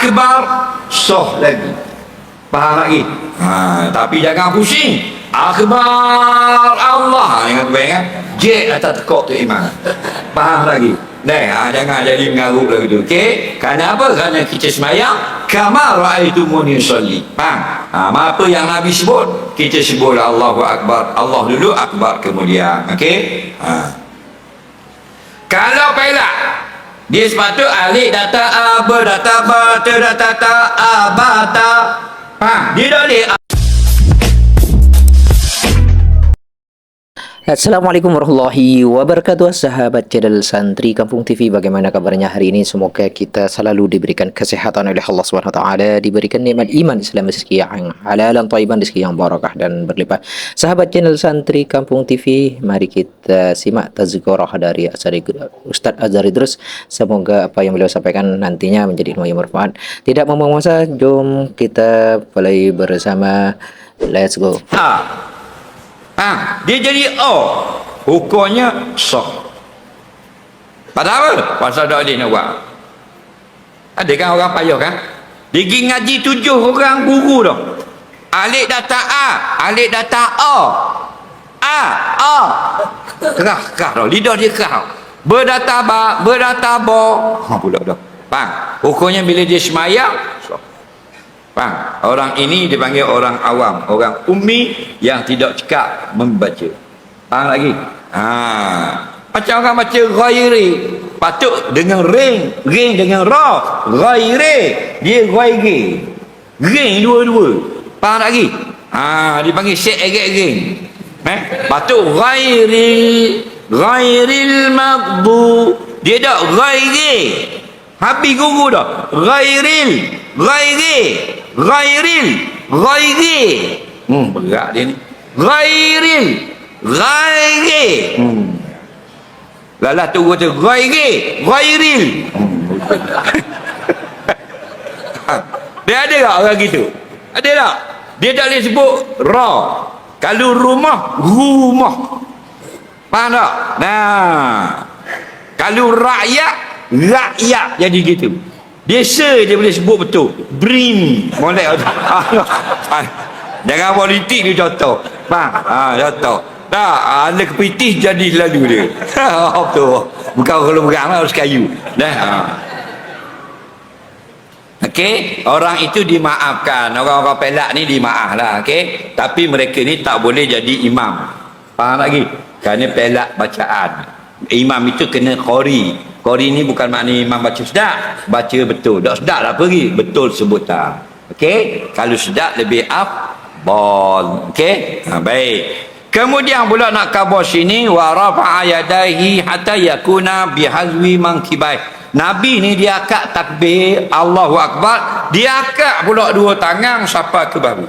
akbar soh lagi faham lagi ha, tapi jangan pusing akbar Allah ingat baik kan J atas tekok tu iman faham lagi Dah, ha, jangan jadi mengarut lagi tu. Okey? Kerana apa? Kerana kita semayang kama raaitumuni usolli. Faham? Ha, apa yang Nabi sebut? Kita sebut Allahu akbar. Allah dulu akbar kemudian. Okey? Ha. Kalau pelak dia sepatut alik data aba data bata data ta abata. Faham? Dia dah Assalamualaikum warahmatullahi wabarakatuh Sahabat channel Santri Kampung TV Bagaimana kabarnya hari ini? Semoga kita selalu diberikan kesehatan oleh Allah SWT Diberikan nikmat iman Islam rezeki yang halal dan taiban Rezeki yang barakah dan berlimpah Sahabat channel Santri Kampung TV Mari kita simak tazkirah dari Ustaz Azari Drus Semoga apa yang beliau sampaikan nantinya menjadi ilmu yang bermanfaat. Tidak membuang masa Jom kita mulai bersama. Let's go. A. Ha, dia jadi O. Hukumnya sah. Pasal apa? Pasal tak boleh nak buat. Ada kan orang payah kan? Dia pergi ngaji tujuh orang guru dah. Alik data A, alik data O. A, A. Kerah, kerah dah. Lidah dia kerah. Berdata ba, berdata bo. Ha pula dah. Faham? Hukumnya bila dia semayang. Faham? Orang ini dipanggil orang awam, orang ummi yang tidak cekap membaca. Faham lagi? Ha. Macam orang baca ghairi, patut dengan ring, ring dengan ra, ghairi, dia ghairi. Ring dua-dua. Faham lagi? Ha, dipanggil syek agak ring. Eh? Patut ghairi, ghairil maghdu. Dia dak ghairi. Habis guru dah. Ghairil, ghairi, ghairil, ghairi. Hmm, berat dia ni. Ghairil, ghairi. Hmm. Lalah tu kata ghairi, ghairil. Hmm. dia ada tak orang gitu? Ada tak? Dia tak boleh sebut ra. Kalau rumah, rumah. Faham tak? Nah. Kalau rakyat, rakyat jadi gitu. Se dia boleh sebut betul. Brim. Molek. Jangan politik dia contoh. Faham? Ha, contoh. Tak, ada kepitis jadi lalu dia. betul. Bukan kalau berang lah, harus kayu. Dah. Ha. Okey, orang itu dimaafkan. Orang-orang pelak ni dimaaf lah, okey. Tapi mereka ni tak boleh jadi imam. Faham lagi? Kerana pelak bacaan. Imam itu kena qori. Qori ni bukan makna imam baca sedap, baca betul. Tak sedap lah pergi, betul sebutan. Okey? Kalau sedap lebih afdal. Okey? Ha, baik. Kemudian pula nak kabar sini wa rafa'a yadayhi hatta yakuna bihazwi mankibai. Nabi ni dia akak takbir Allahu Akbar dia akak pula dua tangan sampai ke bahu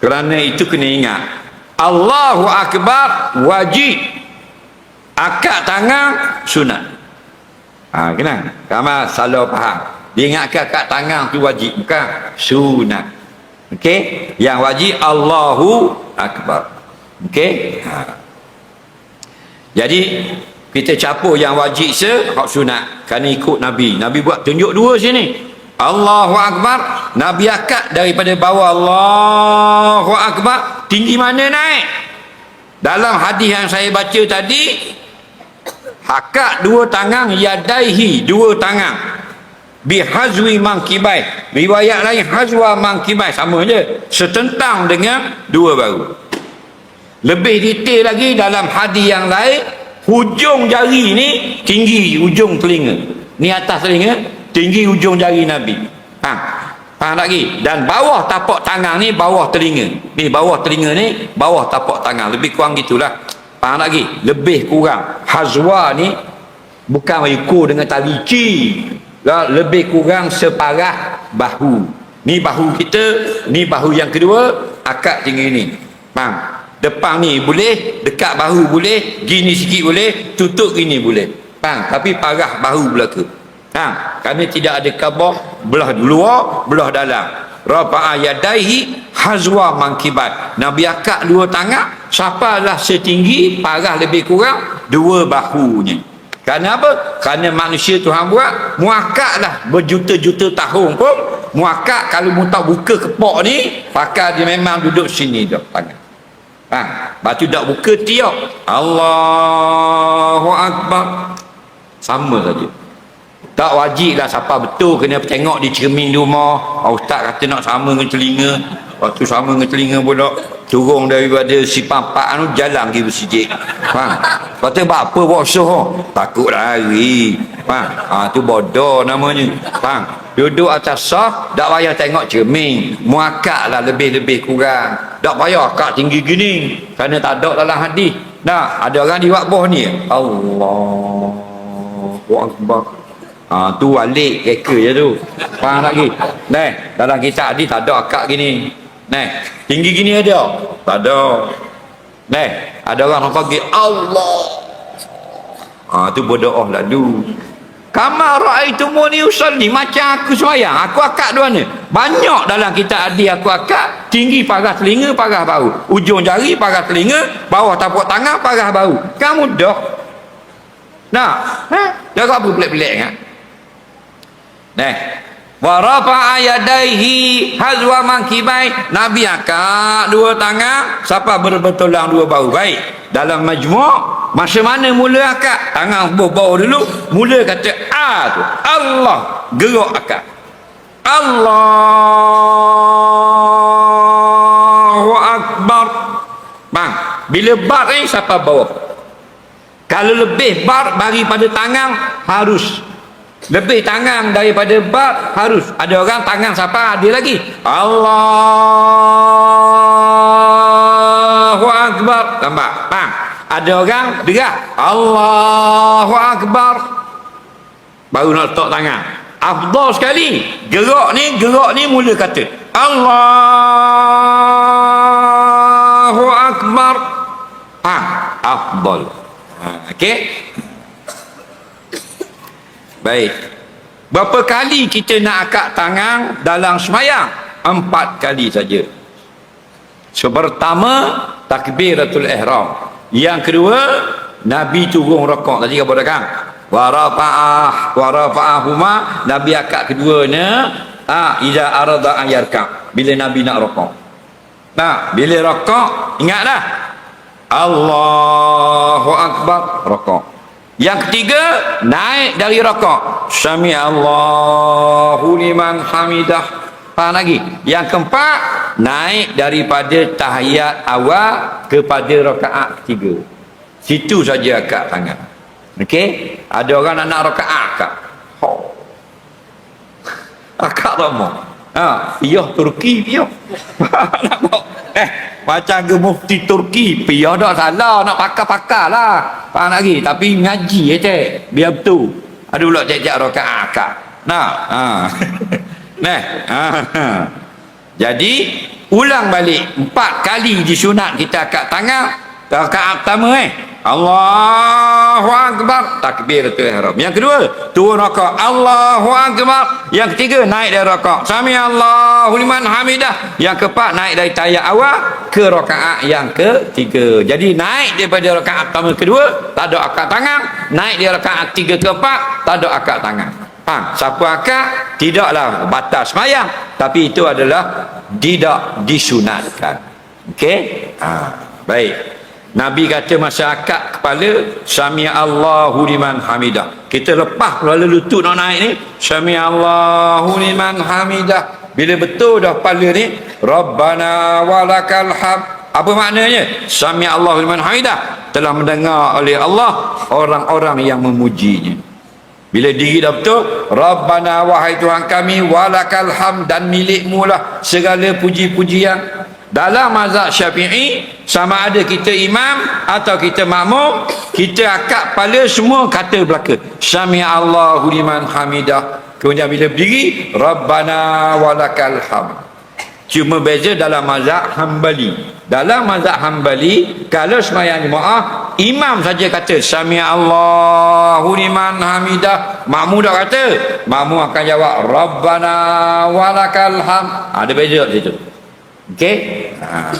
kerana itu kena ingat Allahu Akbar wajib akak tangan sunat ha, kena ramai salah faham dia ingat akak tangan tu wajib bukan sunat Okey, yang wajib Allahu Akbar. Okey. Ha. Jadi kita capur yang wajib se hak sunat kerana ikut Nabi. Nabi buat tunjuk dua sini. Allahu Akbar, Nabi akad daripada bawah Allahu Akbar, tinggi mana naik? Dalam hadis yang saya baca tadi, akad dua tangan yadaihi, dua tangan. Bihazwi mangkibai. Riwayat lain hazwa mangkibai. Sama je. Setentang dengan dua baru. Lebih detail lagi dalam hadis yang lain hujung jari ni tinggi hujung telinga. Ni atas telinga tinggi hujung jari Nabi. Faham? faham lagi? Dan bawah tapak tangan ni bawah telinga. Ni bawah telinga ni bawah tapak tangan. Lebih kurang gitulah faham lagi? Lebih kurang. Hazwa ni bukan ikut dengan tali ki lebih kurang separah bahu. Ni bahu kita ni bahu yang kedua akak tinggi ni faham? Depan ni boleh dekat bahu boleh gini sikit boleh tutup gini boleh. Faham? Tapi parah bahu belaka. Faham? Kerana tidak ada kabah belah luar belah dalam rafa'a yadaihi hazwa mangkibat Nabi akak dua tangan siapa lah setinggi parah lebih kurang dua bahunya Kerana apa? Kerana manusia Tuhan buat muakak lah berjuta-juta tahun pun muakak kalau mu tak buka kepok ni pakai dia memang duduk sini dah tangan. Ha, lepas tu tak buka tiap. Allahu Akbar. Sama saja. Tak wajib lah siapa betul kena tengok di cermin di rumah. Oh, ustaz kata nak sama dengan telinga. Waktu sama dengan telinga pula turun daripada si papak anu jalan pergi masjid. Faham? Kata buat apa buat soh? Takut lari. Faham? Ha, tu bodoh namanya. Faham? Duduk atas sah, tak payah tengok cermin. Muakak lah lebih-lebih kurang. Tak payah akak tinggi gini. Kerana tak ada dalam hadis. Nah, ada orang di wakboh ni. Allahu Akbar. Ha, tu walik keka je tu. Faham lagi? Nah, dalam kitab hadis tak ada akak gini. Nah, tinggi gini ada? Tak ada. Nah, ada orang nak panggil Allah. Ha, tu berdoa lalu. Kama ra'aitumuni usalli macam aku sembahyang. Aku akak dua ni. Banyak dalam kitab hadis aku akak tinggi paras telinga paras bau. Ujung jari paras telinga, bawah tapak tangan paras bau. Kamu dah. Nah, ha? Dah apa pelik-pelik kan? Nah, wa rafa'a yadaihi hazwa mankibai nabi akak dua tangan siapa berbetulang dua bahu baik. Dalam majmu' masa mana mula akak? Tangan bau dulu mula kata a tu Allah. Gerak akak. Allahu akbar. Bang bila bar ni siapa bawa kalau lebih bar bagi pada tangan harus lebih tangan daripada bar harus. Ada orang tangan siapa? Ada lagi. Allahu akbar. Tambah bang ada orang derah Allahu akbar. Baru nak letak tangan. Afdal sekali. Gerak ni gerak ni mula kata Allahu akbar. Ha afdal ha, okey Baik. Berapa kali kita nak akak tangan dalam semayang? Empat kali saja. So, pertama, takbiratul ihram. Yang kedua, Nabi turun rokok. Tadi apa dah Wa rafa'ah, wa rafa'ahuma. Nabi akak keduanya, ah, iza arada ayarkam. Bila Nabi nak rokok. Nah, bila rokok, ingatlah. Allahu Akbar, rokok. Yang ketiga, naik dari rokok. Sami Allahu liman hamidah. Faham lagi? Yang keempat, naik daripada tahiyat awal kepada rakaat ketiga. Situ saja akak tangan. Okey? Ada orang nak nak rakaat akak. Akak tak mau. Ha, piyah Turki piyah. nak mau. Eh, macam ke mufti Turki, piyah dah salah, nak pakar-pakar lah. Faham lagi? Tapi ngaji je cik. Biar betul. Ada pula cek-cek rokaat akak. Nah, ha. nah, ha. Jadi, ulang balik. Empat kali disunat kita akak tangan. Rakaat pertama eh. Allahu Akbar takbiratul ihram. Yang kedua, turun rakaat Allahu Akbar. Yang ketiga, naik dari rakaat. Sami Allahu liman hamidah. Yang keempat, naik dari tayat awal ke rakaat yang ketiga. Jadi naik daripada rakaat pertama kedua, tak ada akad tangan. Naik dari rakaat tiga ke empat, tak ada akad tangan. Faham? Siapa akad tidaklah batas semayang, tapi itu adalah tidak disunatkan. Okey? Ha, baik. Nabi kata masa akad kepala Sami Allahu liman hamidah. Kita lepas lalu lutut nak naik ni Sami Allahu liman hamidah. Bila betul dah kepala ni Rabbana walakal ham Apa maknanya? Sami Allahu liman hamidah. Telah mendengar oleh Allah Orang-orang yang memujinya. Bila diri dah betul Rabbana wahai Tuhan kami Walakal ham dan milikmu lah Segala puji-pujian. Dalam mazhab syafi'i sama ada kita imam atau kita makmum kita akak kepala semua kata belaka. Syami Allahu liman hamidah. Kemudian bila berdiri rabbana walakal ham cuma beza dalam mazhab hambali dalam mazhab hambali kalau semayang jemaah imam saja kata syami Allahu liman hamidah. Makmum dah kata makmum akan jawab rabbana walakal ham ada beza situ. Okey? Ha.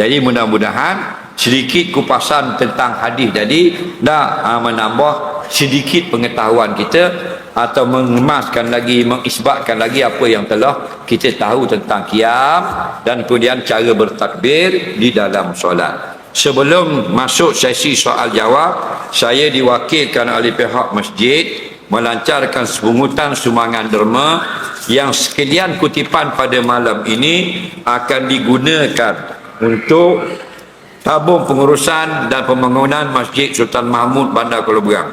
Jadi mudah-mudahan sedikit kupasan tentang hadis tadi dah ha, menambah sedikit pengetahuan kita atau mengemaskan lagi mengisbatkan lagi apa yang telah kita tahu tentang kiam dan kemudian cara bertakbir di dalam solat. Sebelum masuk sesi soal jawab saya diwakilkan oleh pihak masjid melancarkan sepungutan sumbangan derma yang sekalian kutipan pada malam ini akan digunakan untuk tabung pengurusan dan pembangunan Masjid Sultan Mahmud Bandar Kuala Berang.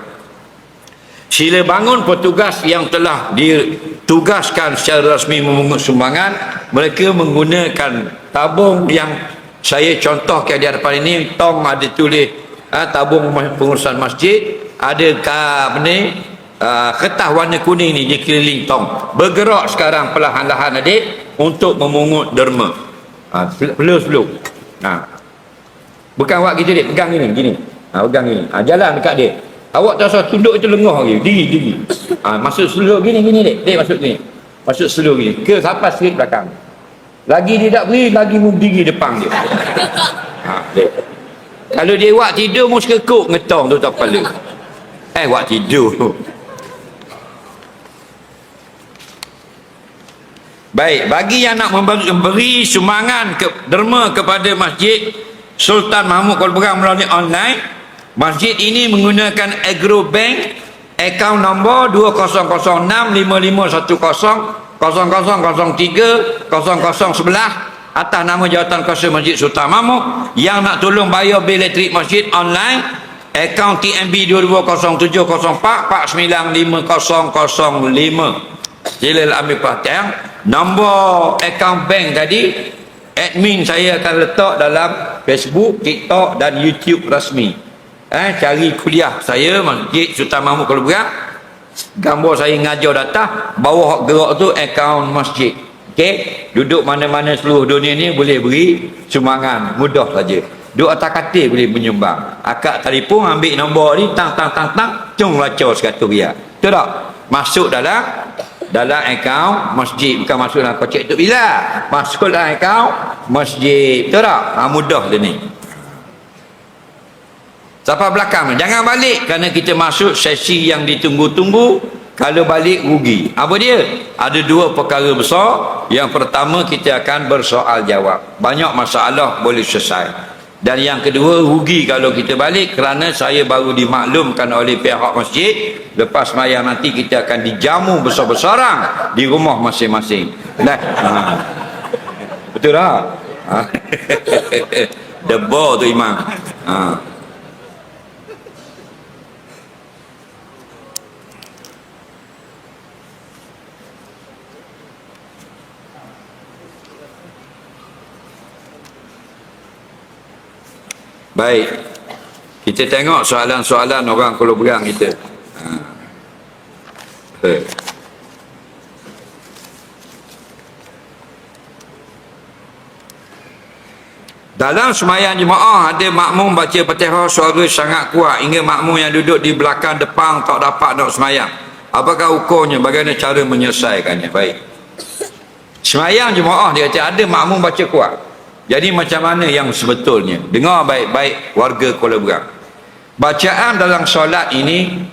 Sila bangun petugas yang telah ditugaskan secara rasmi memungut sumbangan, mereka menggunakan tabung yang saya contohkan di hadapan ini, tong ada tulis ha, tabung pengurusan masjid, ada apa ni, uh, kertas warna kuning ni di keliling tong. Bergerak sekarang perlahan-lahan adik untuk memungut derma ha, slow slow ha. bukan awak kita dek pegang gini gini. Ha, pegang gini ha, jalan dekat dia. Awak tak usah tunduk itu lengah lagi. Diri diri ha, masuk slow gini gini dek dek masuk gini masuk slow gini. Ke sampai sikit belakang. Lagi dia tak beri lagi mu diri depan dia. Ha, dek kalau dia awak tidur mu sekekuk ngetong tu tak kepala eh awak tidur Baik, bagi yang nak memberi sumbangan ke, derma kepada Masjid Sultan Mahmud Kuala Berang melalui online, masjid ini menggunakan Agro Bank akaun nombor 2006551000030011 atas nama jawatan kuasa Masjid Sultan Mahmud. Yang nak tolong bayar bil elektrik masjid online akaun TMB 200704495005 sila ambil perhatian nombor akaun bank tadi admin saya akan letak dalam Facebook, TikTok dan YouTube rasmi eh, cari kuliah saya Masjid Sultan Mahmud Kuala Berang gambar saya ngajar data bawah gerak tu akaun masjid. Ok duduk mana-mana seluruh dunia ni boleh beri sumbangan mudah saja. Duduk atas katil boleh menyumbang. Akak telefon ambil nombor ni tang tang tang tang cung lacau sekatur biar betul tak? Masuk dalam dalam akaun masjid. Bukan masuk dalam kocek tu. Bila? Masuk dalam akaun masjid. Betul tak? Ha, mudah dia ni. Sampai belakang jangan balik kerana kita masuk sesi yang ditunggu-tunggu. Kalau balik rugi. Apa dia? Ada dua perkara besar. Yang pertama kita akan bersoal jawab. Banyak masalah boleh selesai dan yang kedua rugi kalau kita balik kerana saya baru dimaklumkan oleh pihak masjid lepas mayang nanti kita akan dijamu besar-besaran di rumah masing-masing nah ha. betul tak ha. debar tu imam ha. Baik. Kita tengok soalan-soalan orang Kuala Berang kita. Ha. Dalam semayang jemaah ada makmum baca Fatihah suara sangat kuat hingga makmum yang duduk di belakang depan tak dapat nak semayang. Apakah ukurnya? Bagaimana cara menyelesaikannya? Baik. Semayang jemaah dia kata ada makmum baca kuat. Jadi macam mana yang sebetulnya? Dengar baik-baik warga Kuala Berang. Bacaan dalam solat ini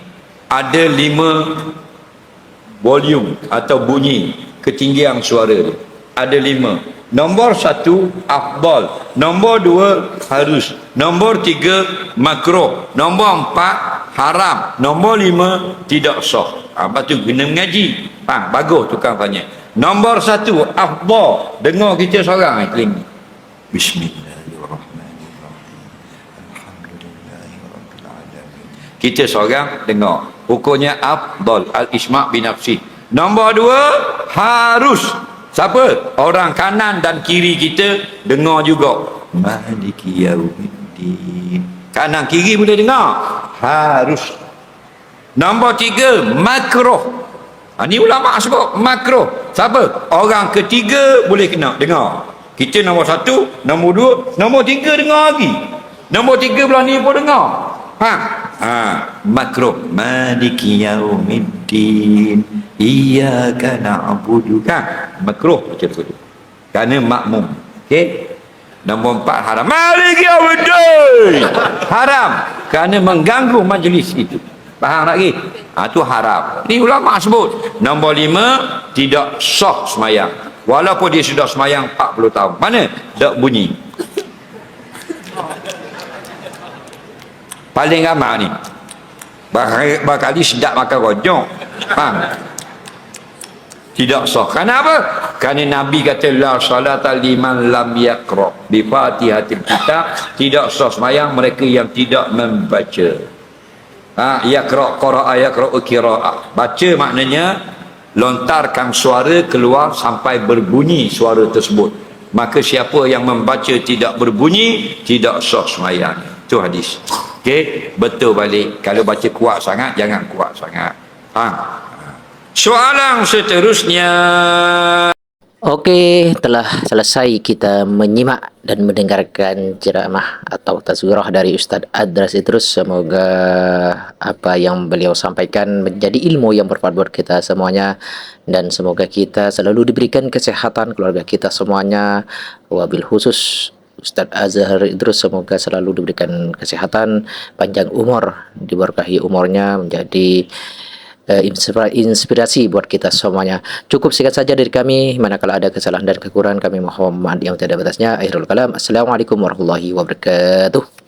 ada lima volume atau bunyi ketinggian suara dia. Ada lima. Nombor satu, afdal. Nombor dua, harus. Nombor tiga, makro. Nombor empat, haram. Nombor lima, tidak sah. Apa tu? Kena mengaji. Ha, bagus tukang tanya. Nombor satu, afdal. Dengar kita seorang. Telinga. Bismillahirrahmanirrahim. Kita seorang dengar. Hukumnya afdal al-isma' binafsi. Nombor dua, harus. Siapa? Orang kanan dan kiri kita dengar juga. Maliki yaumiddin. Kanan kiri boleh dengar. Harus. Nombor tiga, makroh. Ha, ni ulama sebut makroh. Siapa? Orang ketiga boleh kena dengar. Kita nombor satu, nombor dua, nombor tiga dengar lagi. Nombor tiga belah ni pun dengar. Ha? Ha. Makro. Maliki yaumiddin. Iyaka na'budu. Ha? Makro. Macam tu. Kerana makmum. Okey? Nombor empat haram. Malik yaumiddin. Haram kerana mengganggu majlis itu. Faham lagi? Ha, itu haram. Ni ulama sebut. Nombor lima, tidak sah semayang. Walaupun dia sudah semayang 40 tahun. Mana? Tak bunyi. Paling ramai ni. Bakali, bakali sedap makan rojok. Faham? Tidak sah. Kenapa? Kerana Nabi kata la salata liman lam yaqra bi Fatihatil Kitab, tidak sah semayang mereka yang tidak membaca. Ha, yaqra qira'a yaqra qira'a. Baca maknanya lontarkan suara keluar sampai berbunyi suara tersebut. Maka siapa yang membaca tidak berbunyi tidak sah semayang. Itu hadis. Okey, betul balik. Kalau baca kuat sangat jangan kuat sangat. Ha. Soalan seterusnya. Okey, telah selesai kita menyimak dan mendengarkan ceramah atau tazkirah dari Ustaz Adras Idrus. Semoga apa yang beliau sampaikan menjadi ilmu yang bermanfaat buat kita semuanya dan semoga kita selalu diberikan kesehatan keluarga kita semuanya. Wabil khusus Ustaz Azhar Idrus semoga selalu diberikan kesehatan, panjang umur, diberkahi umurnya menjadi inspirasi buat kita semuanya. Cukup singkat saja dari kami. Manakala ada kesalahan dan kekurangan kami mohon maaf yang tiada batasnya. Akhirul kalam. Assalamualaikum warahmatullahi wabarakatuh.